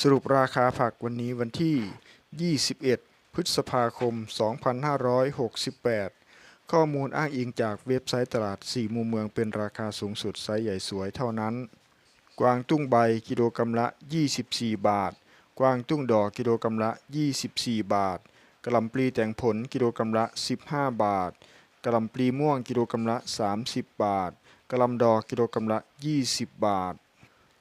สรุปราคาผักวันนี้วันที่ 21 พฤษภาคม 2568 ข้อมูลอ้างอิงจากเว็บไซต์ตลาด 4 มุมเมืองเป็นราคาสูงสุดไซส์ใหญ่สวยเท่านั้น กวางตุ้งใบกิโลกรัมละ 24 บาท กวางตุ้งดอกกิโลกรัมละ 24 บาทกะลำปลีแต่งผลกิโลกรัมละ 15 บาทกะลำปลีม่วงกิโลกรัมละ 30 บาทกะลำดอกกิโลกรัมละ 20 บาท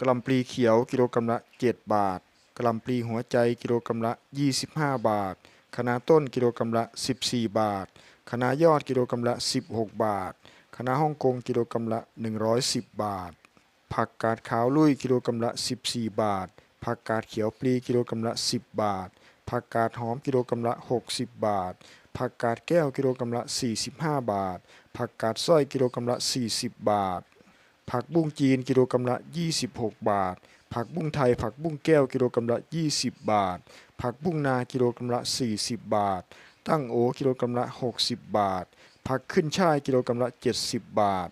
กะล่ำปลีเขียวกิโลกรัมละ 7 บาทกะล่ำปลีหัวใจกิโลกรัมละ 25 บาทคะน้าต้นกิโลกรัมละ 14 บาทคะน้ายอดกิโลกรัมละ 16 บาทคะน้าฮ่องกงกิโลกรัมละ 110 บาท ผักกาดขาวลุยกิโลกรัมละ 14 บาท ผักกาดเขียวปลีกิโลกรัมละ 10 บาท ผักกาดหอมกิโลกรัมละ 60 บาท ผักกาดแก้วกิโลกรัมละ 45 บาท ผักกาดสร้อยกิโลกรัมละ 40 บาท ผักบุ้งจีนกิโลกรัมละ 26 บาท ผักบุ้งไทย ผักบุ้งแก้วกิโลกรัมละ 20 บาท ผักบุ้งนากิโลกรัมละ 40 บาท ตั้งโอกิโลกรัมละ 60 บาท ผักขึ้นช่ายกิโลกรัมละ 70 บาท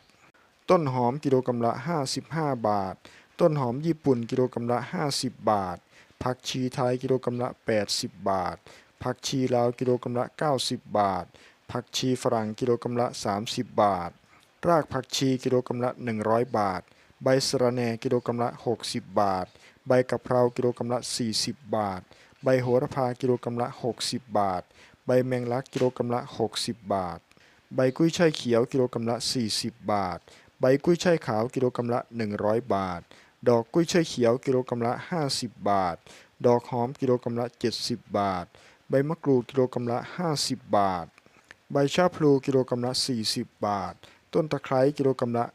ต้นหอมกิโลกรัมละ 55 บาท ต้นหอมญี่ปุ่นกิโลกรัมละ 50 บาท ผักชีไทยกิโลกรัมละ 80 บาท ผักชีลาวกิโลกรัมละ 90 บาท ผักชีฝรั่งกิโลกรัมละ 30 บาท รากผักชีกิโลกรัมละ 100 บาท ใบสะระแหน่กิโลกรัมละ 60 บาท ใบกะเพรากิโลกรัมละ 40 บาท ใบโหระพากิโลกรัมละ 60 บาท ใบแมงลักกิโลกรัมละ 60 บาท ใบกุ้ยช่ายเขียวกิโลกรัมละ 40 บาท ใบกุ้ยช่ายขาวกิโลกรัมละ 100 บาท ดอกกุ้ยช่ายเขียวกิโลกรัมละ 50 บาท ดอกหอมกิโลกรัมละ 70 บาท ใบมะกรูดกิโลกรัมละ 50 บาท ใบชาพลูกิโลกรัมละ 40 บาท ต้นตะไคร้กิโลกรัมละ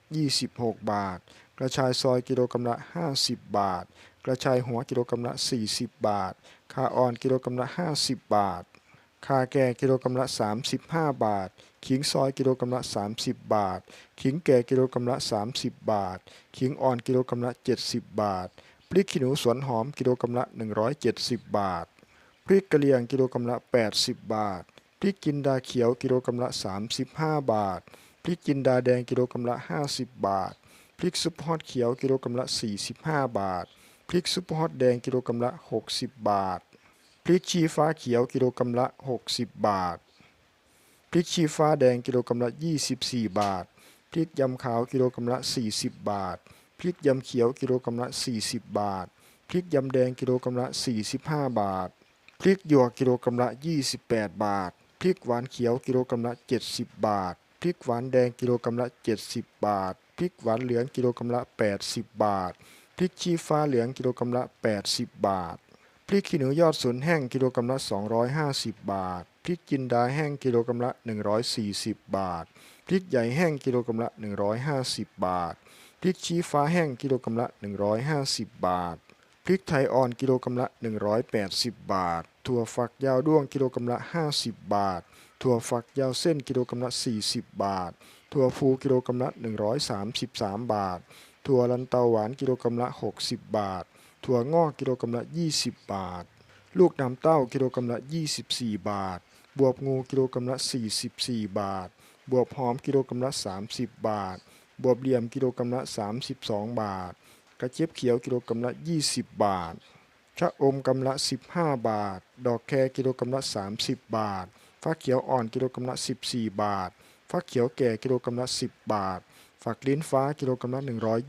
26 บาท กระชายซอยกิโลกรัมละ 50 บาท กระชายหัวกิโลกรัมละ 40 บาทข่าอ่อนกิโลกรัมละ 50 บาทข่าแก่กิโลกรัมละ 35 บาท ขิงซอยกิโลกรัมละ 30 บาท ขิงแก่กิโลกรัมละ 30 บาท ขิงอ่อนกิโลกรัมละ 70 บาท พริกขี้หนูสวนหอมกิโลกรัมละ 170 บาท พริกกะเหรี่ยงกิโลกรัมละ 80 บาท พริกจินดาเขียวกิโลกรัมละ 35 บาท พริกจินดาแดงกิโลกรัมละ 50 บาท พริกซุปฮอตเขียวกิโลกรัมละ 45 บาท พริกซุปฮอตแดงกิโลกรัมละ 60 บาท พริกชี้ฟ้าเขียวกิโลกรัมละ 60 บาท พริกชี้ฟ้าแดงกิโลกรัมละ 24 บาท พริกยำขาวกิโลกรัมละ 40 บาท พริกยำเขียวกิโลกรัมละ 40 บาท พริกยำแดงกิโลกรัมละ 45 บาท พริกหยวกกิโลกรัมละ 28 บาท พริกหวานเขียวกิโลกรัมละ 70 บาท ริกหวานแดงกิโลกรัมละ 70 บาท พริกหวานเหลืองกิโลกรัมละ 80 บาท พริกชี้ฟ้าเหลืองกิโลกรัมละ 80 บาท พริกขี้หนูยอดสนแห้งกิโลกรัมละ 250 บาท พริกจินดาแห้งกิโลกรัมละ 140 บาท พริกใหญ่แห้งกิโลกรัมละ 150 บาท พริกชี้ฟ้าแห้งกิโลกรัมละ 150 บาทพริกไทยอ่อนกิโลกรัมละ 180 บาท ถั่วฝักยาวด้วงกิโลกรัมละ 50 บาท ถั่วฝักยาวเส้นกิโลกรัมละ 40 บาท ถั่วฟูกิโลกรัมละ 133 บาท ถั่วลันเตาหวานกิโลกรัมละ 60 บาท ถั่วงอกกิโลกรัมละ 20 บาท ลูกน้ำเต้ากิโลกรัมละ 24 บาท บวบงูกิโลกรัมละ 44 บาท บวบหอมกิโลกรัมละ 30 บาท บวบเหลี่ยมกิโลกรัมละ 32 บาท กระเจี๊ยบเขียวกิโลกรัมละ 20 บาทชะอมกำละ 15 บาท ดอกแครกิโลกรัมละ 30 บาท ฟักเขียวอ่อนกิโลกรัมละ14 บาท ฟักเขียวแก่กิโลกรัมละ10 บาท ฝักลิ้นฟ้ากิโลกรัมละ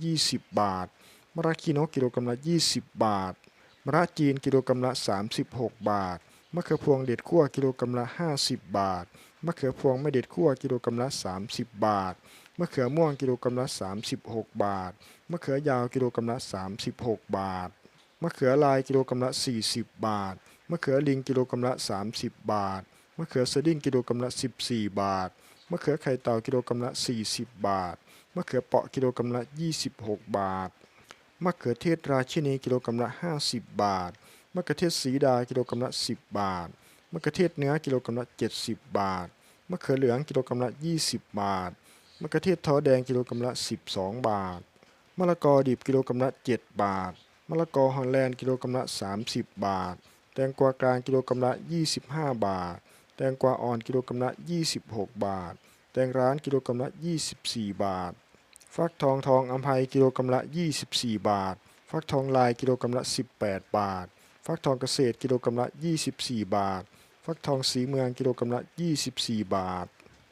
120 บาท มะระคีโนกิโลกรัมละ 20 บาท มะระจีนกิโลกรัมละ 36 บาท มะเขือพวงเด็ดขั้วกิโลกรัมละ 50 บาท มะเขือพวงไม่เด็ดขั้วกิโลกรัมละ 30 บาท มะเขือม่วงกิโลกรัมละ 36 บาท มะเขือยาวกิโลกรัมละ 36 บาท มะเขือลายกิโลกรัมละ 40 บาท มะเขือลิงกิโลกรัมละ 30 บาท มะเขือสดิ้งกิโลกรัมละ 14 บาท มะเขือไข่เต่ากิโลกรัมละ 40 บาท มะเขือเปาะกิโลกรัมละ 26 บาท มะเขือเทศราชินีกิโลกรัมละ 50 บาท มะเขือเทศสีดากิโลกรัมละ 10 บาท มะเขือเทศเนื้อกิโลกรัมละ 70 บาท มะเขือเหลืองกิโลกรัมละ 20 บาท มะเขือเทศท้อแดงกิโลกรัมละ 12 บาท มะละกอดิบกิโลกรัมละ 7 บาท มะละกอฮอลแลนด์กิโลกรัมละ 30 บาท แตงกวากลางกิโลกรัมละ 25 บาท แตงกวาอ่อนกิโลกรัมละ 26 บาท แตงร้านกิโลกรัมละ 24 บาท ฟักทองทองอัมภัยกิโลกรัมละ 24 บาท ฟักทองลายกิโลกรัมละ 18 บาท ฟักทองเกษตรกิโลกรัมละ 24 บาท ฟักทองสีเมืองกิโลกรัมละ 24 บาท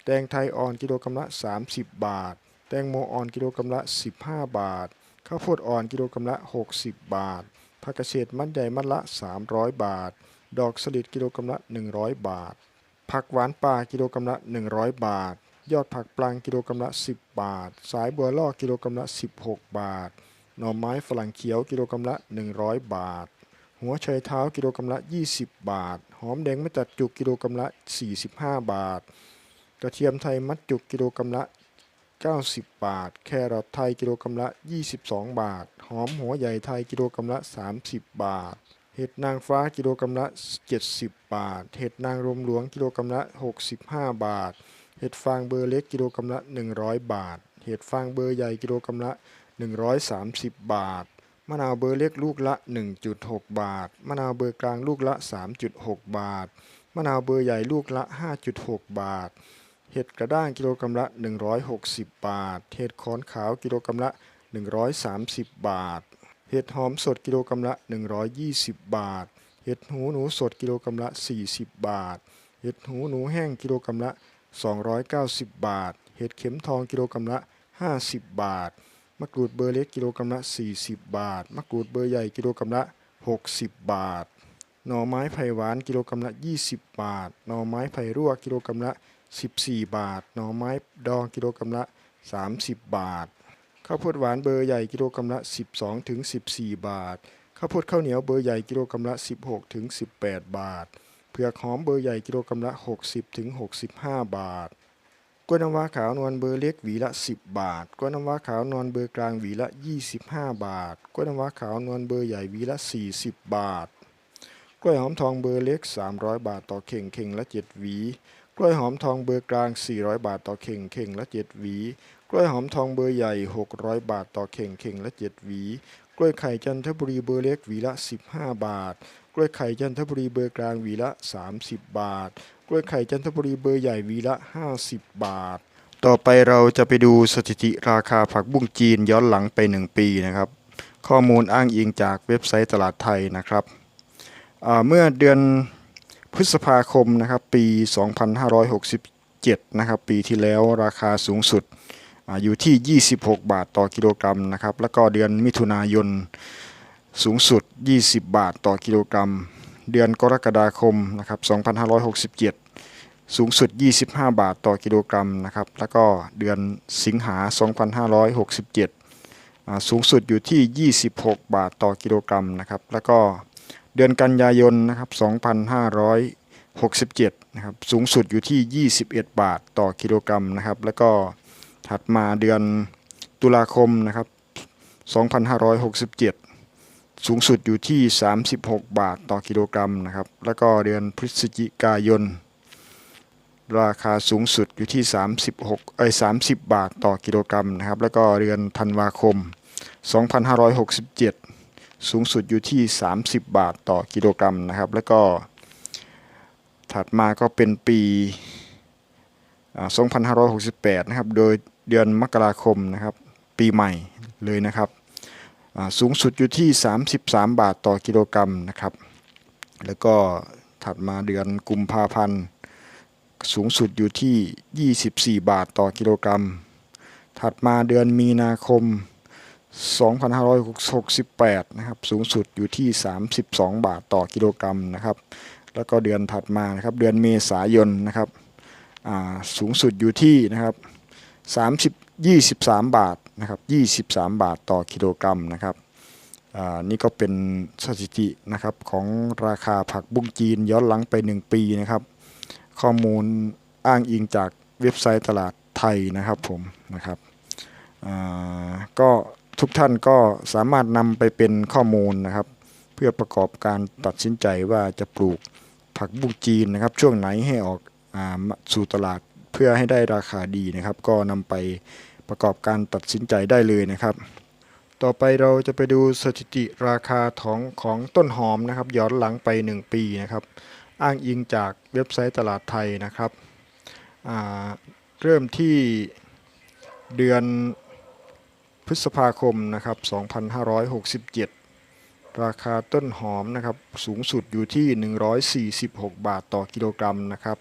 แตงไทยอ่อนกิโลกรัมละ 30 บาท แตงโมอ่อนกิโลกรัมละ 15 บาท ข้าวโพดอ่อนกิโลกรัมละ 60 บาทผักเกษตรมัดใหญ่มัดละ 300 บาท ดอกสลิดกิโลกรัมละ 100 บาท ผักหวานป่ากิโลกรัมละ 100 บาท ยอดผักปลางกิโลกรัมละ 10 บาท สายบัวล่อกิโลกรัมละ 16 บาท หน่อไม้ฝรั่งเขียวกิโลกรัมละ 100 บาท หัวไชเท้ากิโลกรัมละ 20 บาท หอมแดงไม่ตัดจุกกิโลกรัมละ 45 บาท กระเทียมไทยมัดจุกกิโลกรัมละ 90 บาท แครอทไทยกิโลกรัมละ 22 บาท หอมหัวใหญ่ไทยกิโลกรัมละ 30 บาท เห็ดนางฟ้ากิโลกรัมละ 70 บาท เห็ดนางรมหลวงกิโลกรัมละ 65 บาท เห็ดฟางเบอร์เล็กกิโลกรัมละ 100 บาท เห็ดฟางเบอร์ใหญ่กิโลกรัมละ 130 บาท มะนาวเบอร์เล็กลูกละ 1.6 บาท มะนาวเบอร์กลางลูกละ 3.6 บาท มะนาวเบอร์ใหญ่ลูกละ 5.6 บาท เห็ดกระด้างกิโลกรัมละ 160 บาท เห็ดขอนขาวกิโลกรัมละ 130 บาท เห็ดหอมสดกิโลกรัมละ 120 บาท เห็ดหูหนูสดกิโลกรัมละ 40 บาท เห็ดหูหนูแห้งกิโลกรัมละ 290 บาท เห็ดเข็มทองกิโลกรัมละ 50 บาท มะกรูดเบอร์เล็กกิโลกรัมละ 40 บาท มะกรูดเบอร์ใหญ่กิโลกรัมละ 60 บาท หน่อไม้ไผ่หวานกิโลกรัมละ 20 บาท หน่อไม้ไผ่รั่วกิโลกรัมละ 14 บาท หน่อไม้ดองกิโลกรัมละ 30 บาท ข้าวโพดหวานเบอร์ใหญ่กิโลกรัมละ 12ถึง14 บาท ข้าวโพดข้าวเหนียวเบอร์ใหญ่กิโลกรัมละ 16ถึง18 บาท เผือกหอมเบอร์ใหญ่กิโลกรัมละ 60ถึง65 บาทกล้วยน้ำว้าขาวนวลเบอร์เล็กหวีละ 10 บาท กล้วยน้ำว้าขาวนวลเบอร์กลางหวีละ 25 บาท กล้วยน้ำว้าขาวนวลเบอร์ใหญ่หวีละ 40 บาท กล้วยหอมทองเบอร์เล็ก 300 บาทต่อเข่งเข่งละ 7 หวี กล้วยหอมทองเบอร์กลาง 400 บาทต่อเข่งเข่งละ 7 หวี ล้วยหอมทองเบอร์ใหญ่ 600 บาทต่อเข่งเข่งละ 7 หวี กล้วยไข่จันทบุรีเบอร์เล็กหวีละ 15 บาท กล้วยไข่จันทบุรีเบอร์กลางหวีละ 30 บาท กล้วยไข่จันทบุรีเบอร์ใหญ่หวีละ 50 บาท ต่อไปเราจะไปดูสถิติราคาผักบุ้งจีนย้อนหลังไป 1 ปีนะครับ ข้อมูลอ้างอิงจากเว็บไซต์ตลาดไทยนะครับเมื่อเดือนพฤษภาคมนะครับปี 2567 นะครับปีที่แล้วราคาสูงสุด อยู่ที่ 26 บาทต่อกิโลกรัมนะครับแล้วก็เดือนมิถุนายนสูงสุด 20 บาทต่อกิโลกรัม เดือนกรกฎาคมนะครับ2567 สูงสุด 25 บาทต่อกิโลกรัมนะครับแล้วก็เดือนสิงหา 2567อ่าสูงสุดอยู่ที่ 26 บาทต่อกิโลกรัมนะครับแล้วก็เดือนกันยายนนะครับ2567 นะครับสูงสุดอยู่ที่ 21 บาทต่อกิโลกรัมนะครับแล้วก็ ถัดมาเดือนตุลาคมนะครับ 2567 สูงสุดอยู่ที่ 36 บาทต่อกิโลกรัมนะครับ แล้วก็เดือนพฤศจิกายน ราคาสูงสุดอยู่ที่ 36 เอ้ย 30 บาทต่อกิโลกรัมนะครับ แล้วก็เดือนธันวาคม 2567 สูงสุดอยู่ที่ 30 บาทต่อกิโลกรัมนะครับ แล้วก็ ถัดมาก็เป็นปี 2568 นะครับ โดย เดือนมกราคมนะครับปีใหม่เลยนะครับสูงสุดอยู่ที่ 33 บาทต่อกิโลกรัมนะครับ แล้วก็ถัดมาเดือนกุมภาพันธ์สูงสุดอยู่ที่ 24 บาทต่อกิโลกรัม ถัดมาเดือนมีนาคม 2568 นะครับ สูงสุดอยู่ที่ 32 บาทต่อกิโลกรัมนะครับ แล้วก็เดือนถัดมานะครับ เดือนเมษายนนะครับ สูงสุดอยู่ที่นะครับ 30 23 บาทนะครับ23 บาทต่อกิโลกรัมนะครับนี่ก็เป็นสถิตินะครับของราคาผักบุ้งจีนย้อนหลังไป 1 ปีนะครับ ข้อมูลอ้างอิงจากเว็บไซต์ตลาดไทยนะครับผมนะครับก็ทุกท่านก็สามารถนำไปเป็นข้อมูลนะครับ เพื่อประกอบการตัดสินใจว่าจะปลูกผักบุ้งจีนนะครับ ช่วงไหนให้ออกอสู่ตลาด เพื่อให้ได้ราคาดีนะครับ ก็นำไปประกอบการตัดสินใจได้เลยนะครับ ต่อไปเราจะไปดูสถิติราคาของของต้นหอมนะครับ ย้อนหลังไป 1 ปีนะครับ อ้างอิงจากเว็บไซต์ตลาดไทยนะครับเริ่มที่เดือนพฤษภาคมนะครับ 2567 ราคาต้นหอมนะครับ สูงสุดอยู่ที่ 146 บาทต่อกิโลกรัมนะครับ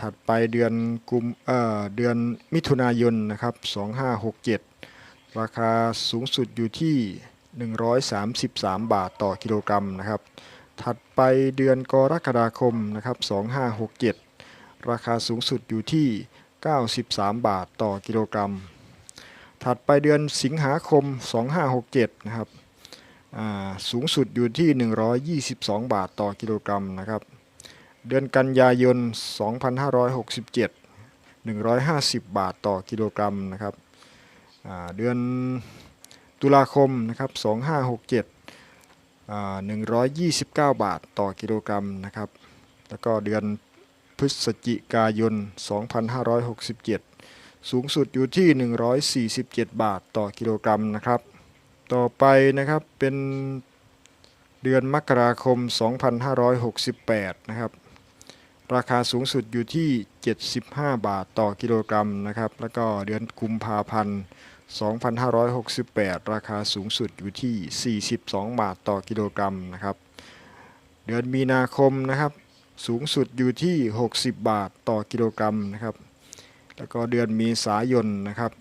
ถัดไปเดือนกุมเอ่อเดือนมิถุนายนนะครับ 2567 ราคาสูงสุดอยู่ที่ 133 บาทต่อกิโลกรัมนะครับ ถัดไปเดือนกรกฎาคมนะครับ 2567 ราคาสูงสุดอยู่ที่ 93 บาทต่อกิโลกรัม ถัดไปเดือนสิงหาคม 2567 นะครับสูงสุดอยู่ที่ 122 บาทต่อกิโลกรัมนะครับ เดือนกันยายน 2567 150 บาทต่อกิโลกรัมนะครับเดือนตุลาคมนะครับ 2567อ่า129 บาทต่อกิโลกรัมนะครับ แล้วก็เดือนพฤศจิกายน 2567 สูงสุดอยู่ที่ 147 บาทต่อกิโลกรัมนะครับ ต่อไปนะครับเป็นเดือนมกราคม 2568 นะครับ ราคาสูงสุดอยู่ที่ 75 บาทต่อกิโลกรัมนะครับ แล้วก็เดือนกุมภาพันธ์ 2568 ราคาสูงสุดอยู่ที่ 42 บาทต่อกิโลกรัมนะครับ เดือนมีนาคมนะครับ สูงสุดอยู่ที่ 60 บาทต่อกิโลกรัมนะครับ แล้วก็เดือนเมีษายนนะครับ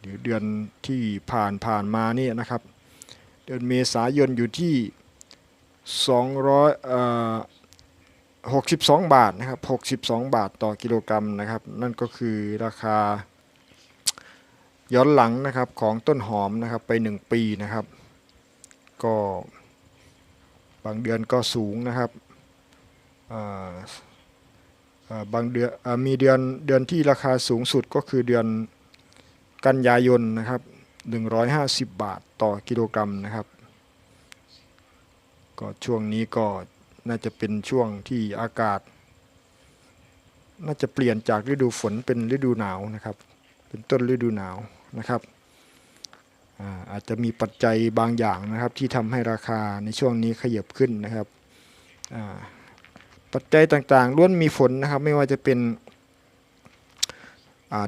หรือเดือนที่ผ่านผ่านมานี่นะครับ เดือนเมษายนอยู่ที่ 200เอ่อ 62 บาทนะครับ 62 บาทต่อกิโลกรัมนะครับ นั่นก็คือราคา ย้อนหลังนะครับของต้นหอมนะครับไป 1 ปีนะครับ ก็บางเดือนก็สูงนะครับอ่าอ่าบางเดือนอ่ามีเดือนเดือนที่ราคาสูงสุดก็คือเดือนกันยายนนะครับ 150 บาทต่อกิโลกรัมนะครับ ก็ช่วงนี้ก็ น่าจะเป็นช่วงที่อากาศ น่าจะเปลี่ยนจากฤดูฝนเป็นฤดูหนาวนะครับ เป็นต้นฤดูหนาวนะครับอาอาจจะมีปัจจัยบางอย่างนะครับ ที่ทำให้ราคาในช่วงนี้ขยับขึ้นนะครับปัจจัยต่างๆล้วนมีผลนะครับ ไม่ว่าจะเป็น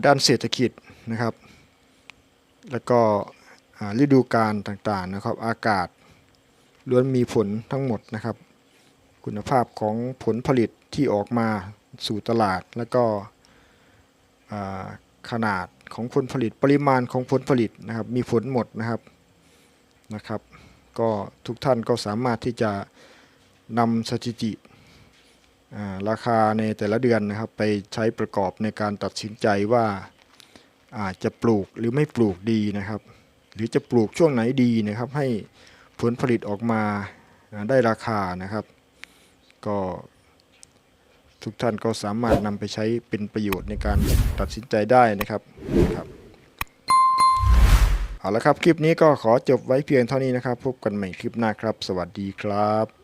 ด้านเศรษฐกิจนะครับ แล้วก็ฤดูกาลต่างๆนะครับ อากาศล้วนมีผลทั้งหมดนะครับ คุณภาพของผลผลิตที่ออกมาสู่ตลาด แล้วก็ขนาดของผลผลิตปริมาณของผลผลิตนะครับ มีผลหมดนะครับนะครับ ก็ทุกท่านก็สามารถที่จะนำสถิติราคาในแต่ละเดือนนะครับ ไปใช้ประกอบในการตัดสินใจว่าอาจจะปลูกหรือไม่ปลูกดีนะครับ หรือจะปลูกช่วงไหนดีนะครับ ให้ผลผลิตออกมาได้ราคานะครับ ก็ทุกท่านก็สามารถนำไปใช้เป็นประโยชน์ในการตัดสินใจได้นะครับครับเอาละครับ คลิปนี้ก็ขอจบไว้เพียงเท่านี้นะครับ พบกันใหม่คลิปหน้าครับ สวัสดีครับ